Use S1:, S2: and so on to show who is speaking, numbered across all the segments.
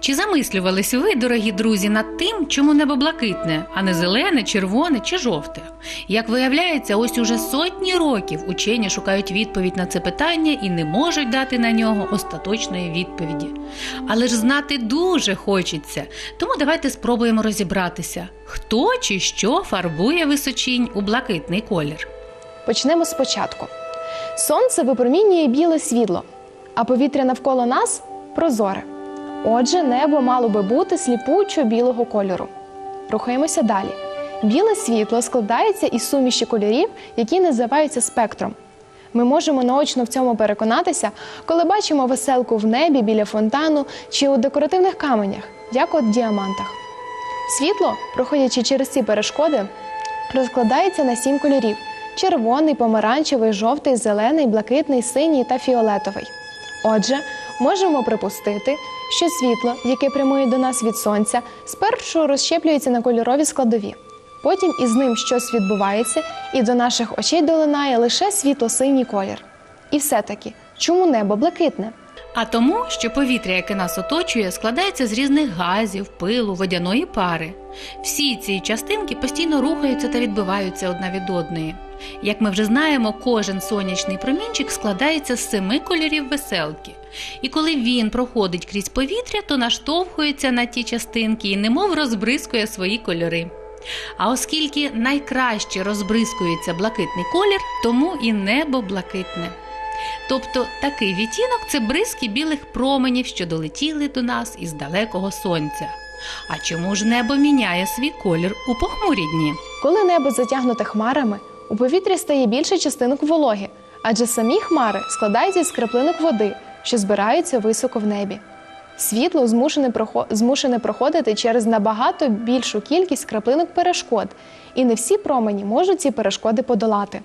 S1: Чи замислювались ви, дорогі друзі, над тим, чому небо блакитне, а не зелене, червоне чи жовте? Як виявляється, ось уже сотні років учені шукають відповідь на це питання і не можуть дати на нього остаточної відповіді. Але ж знати дуже хочеться, тому давайте спробуємо розібратися, хто чи що фарбує височінь у блакитний колір.
S2: Почнемо спочатку. Сонце випромінює біле світло, а повітря навколо нас прозоре. Отже, небо мало би бути сліпучо білого кольору. Рухаємося далі. Біле світло складається із суміші кольорів, які називаються спектром. Ми можемо наочно в цьому переконатися, коли бачимо веселку в небі біля фонтану чи у декоративних каменях, як от діамантах. Світло, проходячи через ці перешкоди, розкладається на сім кольорів: червоний, помаранчевий, жовтий, зелений, блакитний, синій та фіолетовий. Отже, можемо припустити, що світло, яке прямує до нас від сонця, спершу розщеплюється на кольорові складові. Потім із ним щось відбувається, і до наших очей долинає лише світло-синій колір. І все-таки, чому небо блакитне?
S1: А тому, що повітря, яке нас оточує, складається з різних газів, пилу, водяної пари. Всі ці частинки постійно рухаються та відбиваються одна від одної. Як ми вже знаємо, кожен сонячний промінчик складається з семи кольорів веселки. І коли він проходить крізь повітря, то наштовхується на ті частинки і немов розбризкує свої кольори. А оскільки найкраще розбризкується блакитний колір, тому і небо блакитне. Тобто такий відтінок це бризки білих променів, що долетіли до нас із далекого сонця. А чому ж небо міняє свій колір у похмурі дні?
S2: Коли небо затягнуте хмарами, у повітрі стає більше частинок вологи, адже самі хмари складаються з краплинок води, що збираються високо в небі. Світло змушене, змушене проходити через набагато більшу кількість краплинок перешкод, і не всі промені можуть ці перешкоди подолати.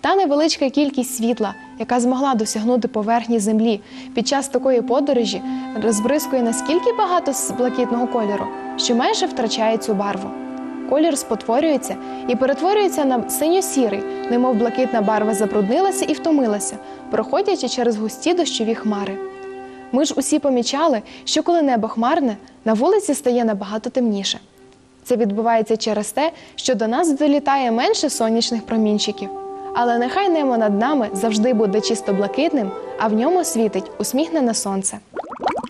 S2: Та невеличка кількість світла, яка змогла досягнути поверхні землі під час такої подорожі, розбризкує наскільки багато блакитного кольору, що майже втрачає цю барву. Колір спотворюється і перетворюється на синьо-сірий, немов блакитна барва забруднилася і втомилася, проходячи через густі дощові хмари. Ми ж усі помічали, що коли небо хмарне, на вулиці стає набагато темніше. Це відбувається через те, що до нас долітає менше сонячних промінчиків. Але нехай небо над нами завжди буде чисто блакитним, а в ньому світить усміхнене сонце.